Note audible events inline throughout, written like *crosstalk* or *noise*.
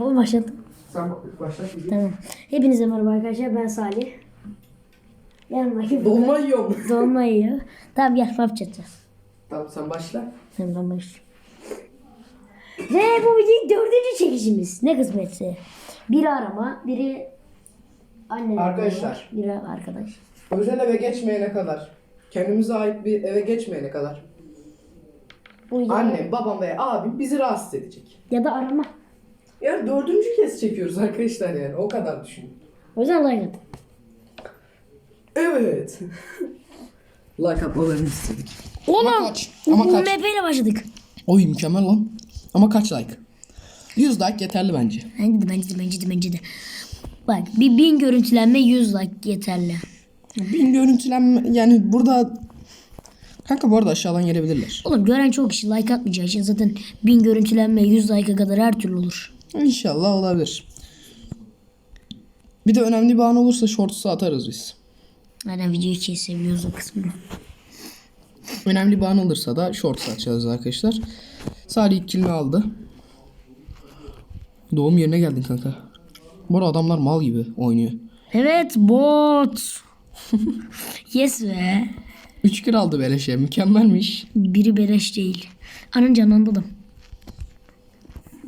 Ama başladım. Sen başla. Tamam. Hepinize merhaba arkadaşlar. Ben Salih. Yanımdaki Dolma yiyorum. dolma yiyor. Tamam gel pap çatacağız. tamam sen başla. Sen ben başlayayım. Ve bu videonun dördüncü çekişimiz. Ne kısmetse. Biri arama, biri anne. Arkadaşlar. Biri arkadaş. Özel eve geçmeyene kadar. Kendimize ait bir eve geçmeyene kadar. Bu video- Annem, babam ve abim bizi rahatsız edecek. Ya da arama. Yani dördüncü kez çekiyoruz arkadaşlar yani. O kadar düşünün. O yüzden like at. Evet. *laughs* like atmalarını istedik. Oğlum. kaç? Ama bu kaç? MP ile başladık. Oy mükemmel lan. Ama kaç like? 100 like yeterli bence. Bence de bence de bence de bence de. Bak bir bin görüntülenme 100 like yeterli. Bin görüntülenme yani burada Kanka bu arada aşağıdan gelebilirler. Oğlum gören çok kişi like atmayacağı için zaten bin görüntülenme 100 like'a kadar her türlü olur. İnşallah olabilir. Bir de önemli bir an olursa shorts'u atarız biz. Aynen videoyu kesebiliyoruz o kısmını. Önemli bir an olursa da shorts açacağız arkadaşlar. Salih ilk kilini aldı. Doğum yerine geldin kanka. Bu arada adamlar mal gibi oynuyor. Evet bot. *laughs* yes be. 3 kill aldı beleşe mükemmelmiş. Biri beleş değil. Anın canlandım.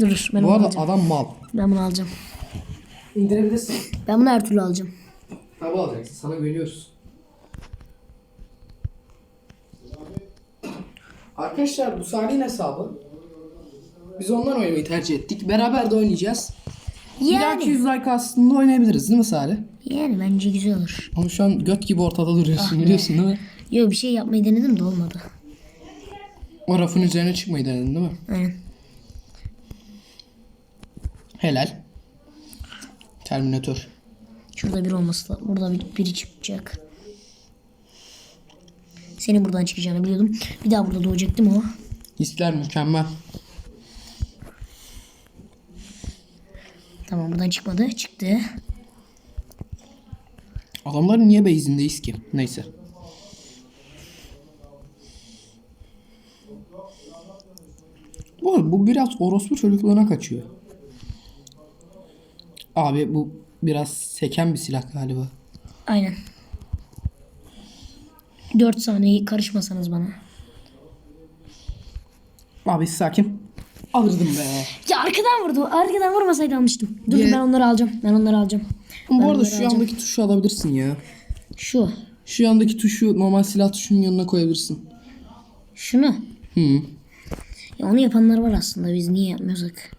Dur ben Bu bunu arada alacağım. adam mal. Ben bunu alacağım. İndirebilirsin. Ben bunu her türlü alacağım. Tabi alacaksın sana güveniyoruz. Arkadaşlar bu Salih'in hesabı. Biz ondan oynamayı tercih ettik. Beraber de oynayacağız. Bir dahaki Yani. 100 like aslında oynayabiliriz değil mi Salih? Yani bence güzel olur. Ama şu an göt gibi ortada duruyorsun biliyorsun değil mi? Yok bir şey yapmayı denedim de olmadı. O rafın üzerine çıkmayı denedin değil mi? Aynen. Helal. Terminator. Şurada bir olması lazım. Burada bir, biri çıkacak. Senin buradan çıkacağını biliyordum. Bir daha burada doğacak değil mi o? Hisler mükemmel. Tamam buradan çıkmadı. Çıktı. Adamların niye base'indeyiz ki? Neyse. Bu, bu biraz orospu çocukluğuna kaçıyor. Abi bu biraz seken bir silah galiba. Aynen. 4 saniye karışmasanız bana. Abi sakin. Alırdım be. Ya arkadan vurdu. Arkadan vurmasaydı almıştım. Dur Ye- ben onları alacağım. Ben onları alacağım. Bu arada şu alacağım. yandaki tuşu alabilirsin ya. Şu. Şu yandaki tuşu normal silah tuşunun yanına koyabilirsin. Şunu. Hı. Ya onu yapanlar var aslında. Biz niye yapmıyorsak?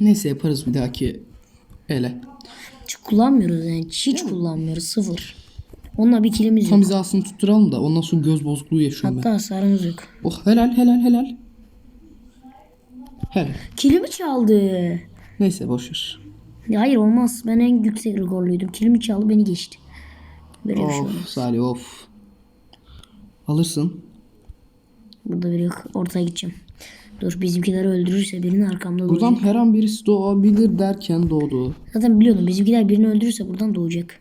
Neyse yaparız bir dahaki ele. Hiç kullanmıyoruz yani. Hiç kullanmıyoruz. Sıfır. Onunla bir kilimiz Tam yok. bize aslında tutturalım da ondan sonra göz bozukluğu yaşıyorum ben. Hatta hasarımız yok. Oh helal helal helal. Helal. Kilimi çaldı. Neyse boşver. Ya hayır olmaz. Ben en yüksek rekorluydum. Kilimi çaldı beni geçti. Böyle bir şey olmaz. Of Salih of. Alırsın. Burada biri yok. Ortaya gideceğim. Dur bizimkileri öldürürse birini arkamda doğacak. Buradan her an birisi doğabilir derken doğdu. Zaten biliyordum bizimkiler birini öldürürse buradan doğacak.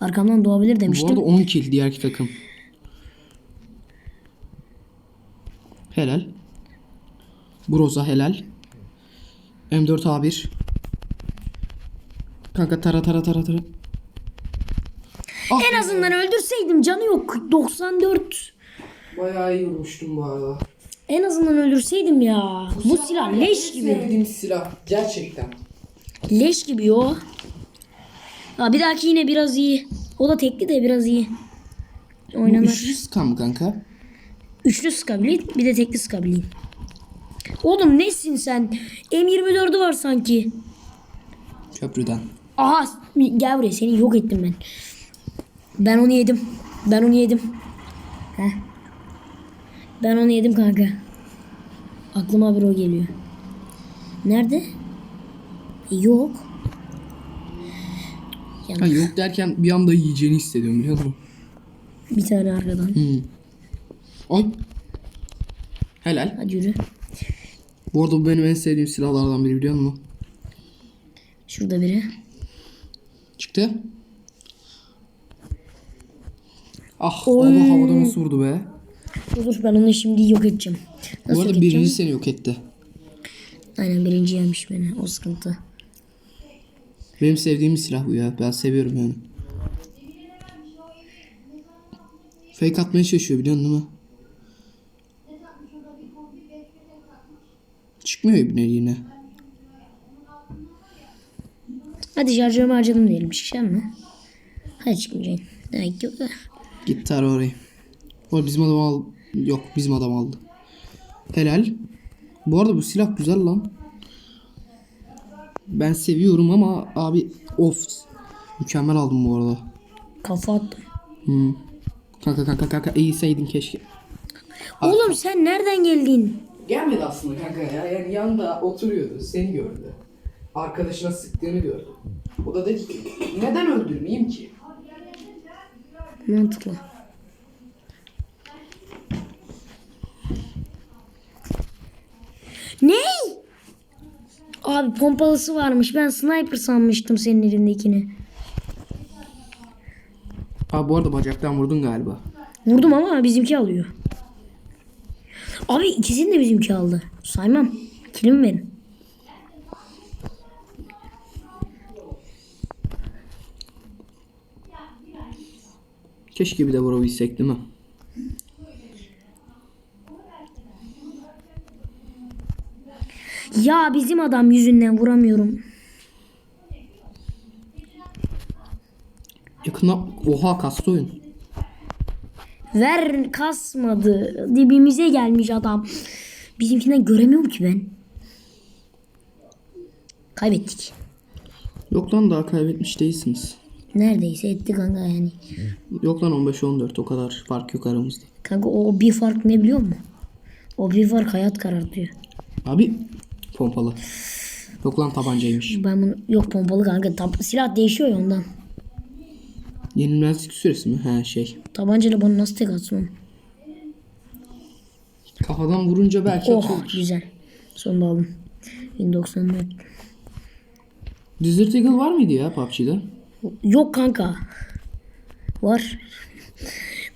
Arkamdan doğabilir Bu demiştim. arada 10 kill diğer iki takım. Helal. Broza helal. M4 A1. Kanka tara tara tara tara. En azından öldürseydim canı yok. 94. Bayağı iyi vurmuştum bu arada. En azından öldürseydim ya. Bu silah leş gibi. Sevdiğim silah. Gerçekten. Leş gibi yo. Ha, bir dahaki yine biraz iyi. O da tekli de biraz iyi. Bu Oynanır. üçlü skam kanka. Üçlü skabiliyim bir de tekli skabiliyim. Oğlum nesin sen? M24'ü var sanki. Köprüden. Aha gel buraya seni yok ettim ben. Ben onu yedim. Ben onu yedim. Heh. Ben onu yedim kanka. Aklıma bir o geliyor. Nerede? Yok. Ha, yok derken bir anda yiyeceğini hissediyorum biliyor musun? Bir tane arkadan. Hmm. Oy. Helal. Hadi yürü. Bu arada bu benim en sevdiğim silahlardan biri biliyor musun? Şurada biri. Çıktı. Ah Oy. Allah havada nasıl vurdu be. Dur ben onu şimdi yok edeceğim. Bu Nasıl arada edeceğim? birinci seni yok etti. Aynen birinci yemiş beni. O sıkıntı. Benim sevdiğim silah bu ya. Ben seviyorum yani. Fake atmaya çalışıyor biliyorsun değil mi? Çıkmıyor ibne yine. Hadi şarjörümü harcadım diyelim. Çıkacak mı? Hadi çıkmayacak. Demek yok da. Gitti ara orayı. O bizim adam al Yok bizim adam aldı. Helal. Bu arada bu silah güzel lan. Ben seviyorum ama abi of. Mükemmel aldım bu arada. Kafa attım. Hmm. Kanka kanka kanka eğilseydin keşke. Oğlum sen nereden geldin? Gelmedi aslında kanka ya. Yani yanında oturuyordu. Seni gördü. Arkadaşına sıktığını gördü. O da dedi ki neden öldürmeyeyim ki? Mantıklı. Ne? Abi pompalısı varmış. Ben sniper sanmıştım senin elindekini. Abi bu arada bacaktan vurdun galiba. Vurdum ama bizimki alıyor. Abi ikisini de bizimki aldı. Saymam. Kilim verin. Keşke bir de vurabilsek değil mi? Ya bizim adam yüzünden vuramıyorum. Yakına oha kastı oyun. Ver kasmadı. Dibimize gelmiş adam. Bizimkinden göremiyorum ki ben. Kaybettik. Yok lan daha kaybetmiş değilsiniz. Neredeyse etti kanka yani. Yok lan 15-14 o kadar fark yok aramızda. Kanka o, bir fark ne biliyor musun? O bir fark hayat karartıyor. Abi pompalı. Yok lan tabancaymış. Ben bunu yok pompalı kanka. Tab- silah değişiyor ya ondan. Yenilmezlik süresi mi? He şey. Tabancayla bana nasıl tek atsın? Kafadan vurunca belki Oh atıyordur. güzel. Sonunda aldım. 1094. Desert Eagle var mıydı ya PUBG'de? Yok kanka. Var.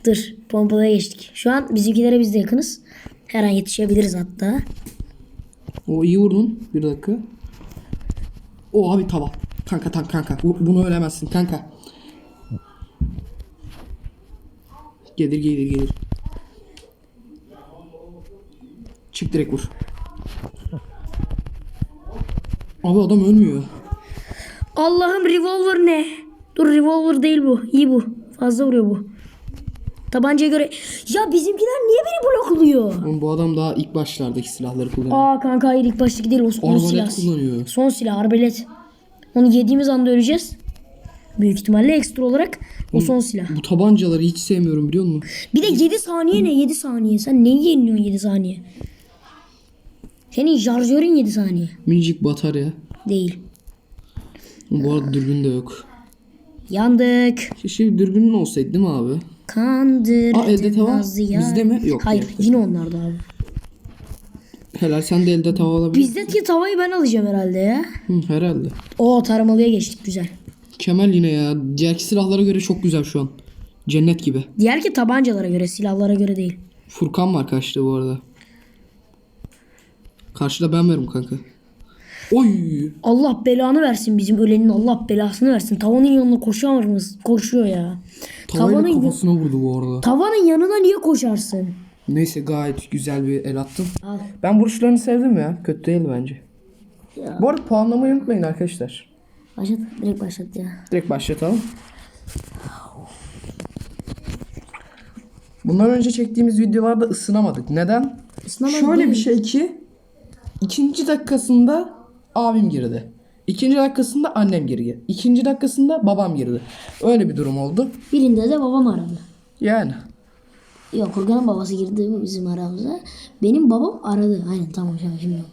Dur pompalaya geçtik. Şu an bizimkilere biz de yakınız. Her an yetişebiliriz hatta. O iyi vurdun. Bir dakika. O abi tava. Kanka tank kanka. Bu- Bunu ölemezsin kanka. Gelir gelir gelir. Çık direkt vur. Abi adam ölmüyor. Allah'ım revolver ne? Dur revolver değil bu. İyi bu. Fazla vuruyor bu. Tabancaya göre... Ya bizimkiler niye beni blokluyor? Oğlum bu adam daha ilk başlardaki silahları kullanıyor. Aa kanka hayır ilk baştaki değil. O son Arbalet silah. kullanıyor. Son silah arbelet. Onu yediğimiz anda öleceğiz. Büyük ihtimalle ekstra olarak o son silah. Bu tabancaları hiç sevmiyorum biliyor musun? Bir de 7 saniye ne 7 saniye? Sen neyi yeniliyorsun 7 saniye? Senin şarjörün 7 saniye. Minicik batarya. Değil. Bu arada dürbün de yok. Yandık. Keşke dürbünün olsaydı değil mi abi? Kandır. Aa, elde tava bizde mi? Yok, Hayır yok. yine onlarda abi. Helal sen de elde tava alabilir. Bizdeki tavayı ben alacağım herhalde ya. Hı, herhalde. O taramalıya geçtik güzel. Kemal yine ya. Diğerki silahlara göre çok güzel şu an. Cennet gibi. Diğer ki tabancalara göre silahlara göre değil. Furkan var karşıda bu arada. Karşıda ben varım kanka. Oy. Allah belanı versin bizim ölenin Allah belasını versin. Tavanın yanına koşar mısın? Koşuyor ya. Tavayla Tavanın, kafasına vurdu bu arada. tavanın yanına niye koşarsın? Neyse gayet güzel bir el attım. Al. Ben vuruşlarını sevdim ya. Kötü değil bence. Ya. Bu arada puanlamayı unutmayın arkadaşlar. Başlat direkt başlat ya. Direkt başlatalım. Bundan önce çektiğimiz videolarda ısınamadık. Neden? Isınamadık Şöyle bir şey ki ikinci dakikasında abim girdi. İkinci dakikasında annem girdi. İkinci dakikasında babam girdi. Öyle bir durum oldu. Birinde de babam aradı. Yani. Yok Kurgan'ın babası girdi bizim aramıza. Benim babam aradı. Aynen tamam tamam şimdi.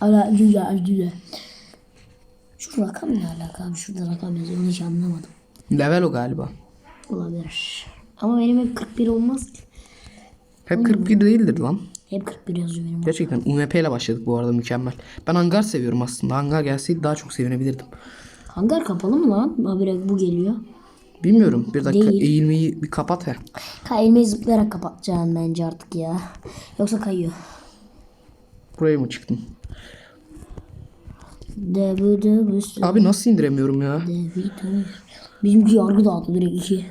Ara güya güya. Şu rakam ne alaka abi? Şurada rakam yazıyor. Onu hiç anlamadım. Level o galiba. Olabilir. Ama benim hep 41 olmaz ki. Hep 41 değildir lan. Hep 41 yazıyor benim. Gerçekten UMP ile başladık bu arada mükemmel. Ben hangar seviyorum aslında. Hangar gelseydi daha çok sevinebilirdim. Hangar kapalı mı lan? Habire bu geliyor. Bilmiyorum. Bir dakika Değil. eğilmeyi bir kapat he. Kaymayı zıplayarak kapatacaksın bence artık ya. Yoksa kayıyor. Buraya mı çıktın? Debu su. Abi nasıl indiremiyorum ya? Debu debu. Bizimki yargı dağıttı direkt iki.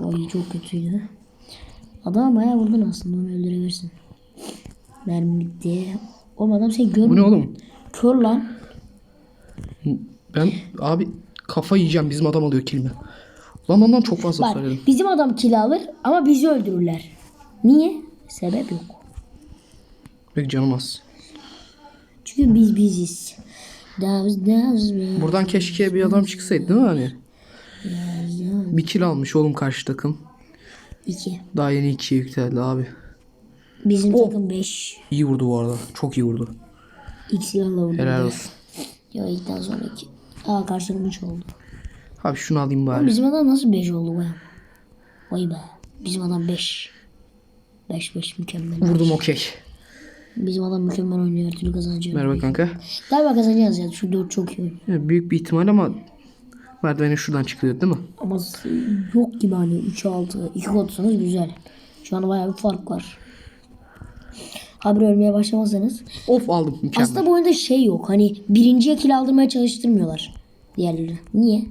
Ay çok kötüydü. Adam bayağı vurdun aslında onu öldürebilirsin. Mermi bitti. Oğlum adam seni Bu görmüyor. ne oğlum? Kör lan. Ben abi kafa yiyeceğim bizim adam alıyor kilimi. Lan ondan çok fazla Bak söyledim. bizim adam kill alır ama bizi öldürürler. Niye? Sebep yok. Pek canım az. Çünkü biz biziz. Davuz davuz. Buradan keşke bir adam çıksaydı değil mi hani? Bir kill almış oğlum karşı takım. İki. Daha yeni ikiye yükseldi abi. Bizim takım 5. İyi vurdu bu arada. Çok iyi vurdu. İlk silahla vurdu. Helal olsun. Ya ilkten sonra 2. Aa karşı takım 3 oldu. Abi şunu alayım bari. Bizim adam nasıl 5 oldu be? Vay be. Bizim adam 5. 5 5 mükemmel. Vurdum okey. Bizim adam mükemmel oynuyor. Her türlü kazanacak. Merhaba kanka. Galiba kazanacağız ya. Şu 4 çok iyi oynuyor. Ya büyük bir ihtimal ama merdiveni şuradan çıkıyor değil mi? Ama yok gibi hani 3 6 2 atsanız güzel. Şu an bayağı bir fark var. Habire ölmeye başlamazsanız. Of aldım mükemmel. Aslında bu oyunda şey yok. Hani birinciye kill aldırmaya çalıştırmıyorlar. Diğerleri. Niye?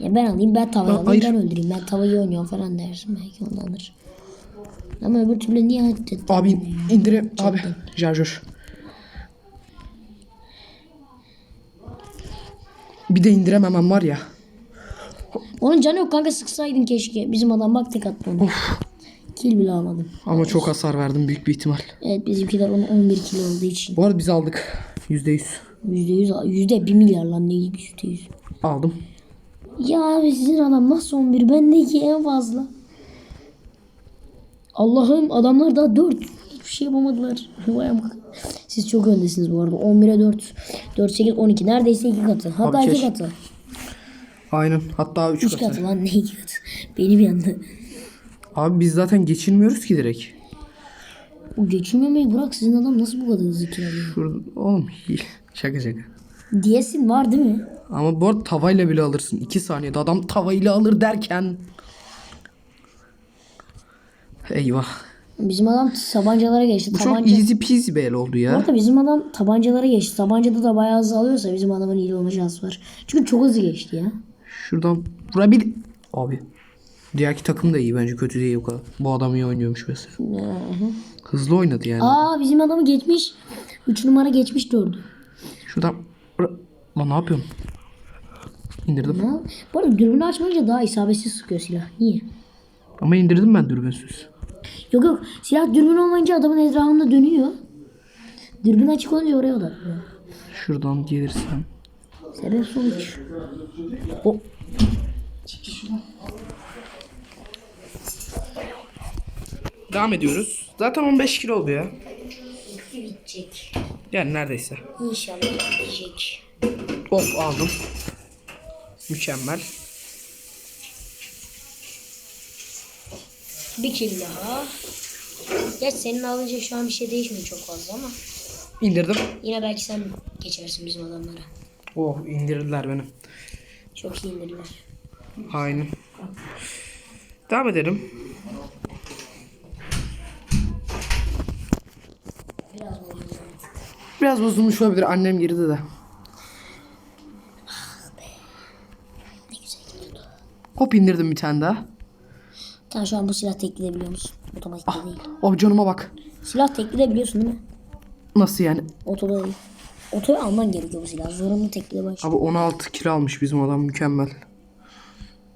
Ya ben alayım ben tavayı alayım hayır. ben öldüreyim. Ben tavayı oynuyorum falan dersin. Belki ondandır. Ama öbür türlü niye hadi Abi indire abi şarjör. Bir de indirememem var ya. Onun canı yok kanka sıksaydın keşke. Bizim adam bak tek attı onu. Kill bile almadım. Ama çok hasar verdim büyük bir ihtimal. Evet bizimkiler onun 11 kill olduğu için. Bu arada biz aldık. Yüzde yüz. %100 al- yüzde 1 milyar lan ne %100. Aldım. Ya abi sizin adam nasıl 11? Bendeki en fazla. Allah'ım adamlar daha 4. Hiçbir şey yapamadılar. *laughs* Vay amk. Siz çok öndesiniz bu arada. 11'e 4. 4, 8, 12. Neredeyse 2 katı. Hatta Abi 2 keş- katı. Aynen. Hatta 3 3 katı. katı lan *laughs* ne 2 katı. Benim yanında. Abi biz zaten geçilmiyoruz ki direkt. O geçirmemeyi bırak sizin adam nasıl bu kadar hızlı kiralıyor? Şurada, oğlum *laughs* şaka şaka. Diyesin var değil mi? Ama bu arada tavayla bile alırsın. 2 saniyede adam tavayla alır derken. Eyvah. Bizim adam tabancalara geçti. Bu Tabanca... çok easy peasy bir el oldu Bu ya. arada bizim adam tabancalara geçti. Tabancada da bayağı hızlı alıyorsa bizim adamın iyi olma şansı var. Çünkü çok hızlı geçti ya. Şuradan vurabil... Abi. Diğerki takım da iyi bence kötü değil o kadar. Bu adam iyi oynuyormuş mesela. Hızlı oynadı yani. Aa bizim adamı geçmiş. 3 numara geçmiş 4'ü. Şuradan... Lan ne yapıyorsun? İndirdim. Ne? Bu arada dürbünü açmayınca daha isabetsiz sıkıyor silah. Niye? Ama indirdim ben dürbünsüz. Yok yok. Silah dürbün olmayınca adamın etrafında dönüyor. Dürbün açık olunca oraya odaklıyor. Şuradan gelirsem. Sebep sonuç. O. Devam ediyoruz. Zaten 15 kilo oldu ya. Bitecek. Yani neredeyse. İnşallah bitecek. Hop aldım. Mükemmel. Bir kill daha. Geç senin alınca şu an bir şey değişmiyor çok fazla ama. İndirdim. Yine belki sen geçersin bizim adamlara. Oh indirdiler beni. Çok iyi indirdiler. Aynen. Devam edelim. Biraz bozuldu. Biraz bozulmuş olabilir. Annem girdi de. Gidiyordu. Hop indirdim bir tane daha. Sen şu an bu silah tekleyebiliyor musun? Otomatikte değil. Oh canıma bak. Silah tekleyebiliyorsun değil mi? Nasıl yani? Otoda değil. Otoya alman gerekiyor bu silah. Zorunlu tekle baş. Abi 16 kilo almış bizim adam mükemmel.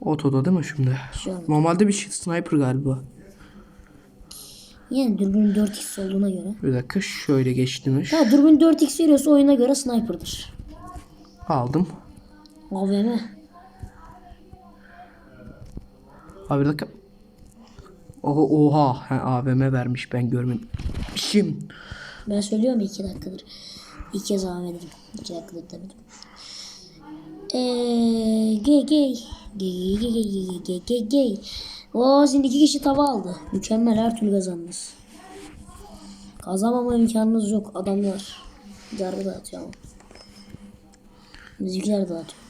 Otoda değil mi şimdi? Şu an. Normalde bir şey sniper galiba. Yani dürbün 4x olduğuna göre. Bir dakika şöyle geçtiymiş. Ha dürbün 4x veriyorsa oyuna göre sniper'dır. Aldım. AVM. Abi bir dakika. Oha, oha. Ha, AVM vermiş ben görmemişim. Ben söylüyorum 2 dakikadır. İlk kez AVM dedim. 2 dakikadır demedim. Eee gay gay. Gay gay gay gay gay gay gay. Oo şimdi iki kişi tava aldı. Mükemmel her türlü kazandınız. Kazanmama imkanınız yok adamlar. Darbe dağıtıyor ama. Bizimkiler dağıtıyor.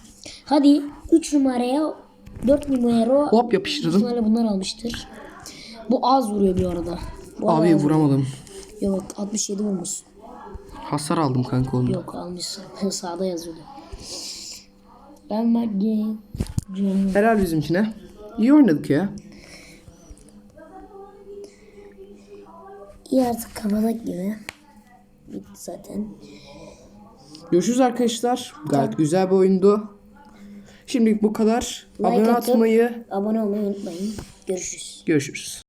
Hadi 3 numaraya 4 numara Hop yapıştırdım. bunlar almıştır. Bu az vuruyor bir arada. Bu Abi az vuramadım. Yok 67 vurmuşsun. Hasar aldım kanka onda. Yok almışsın. *laughs* Sağda yazıyordu. Ben Maggie. Helal bizimkine. İyi oynadık ya. İyi artık kapadık gibi. Bitti zaten. Görüşürüz arkadaşlar. Gayet güzel bir oyundu. Şimdilik bu kadar. Like Abone atmayı. Abone olmayı unutmayın. Görüşürüz. Görüşürüz.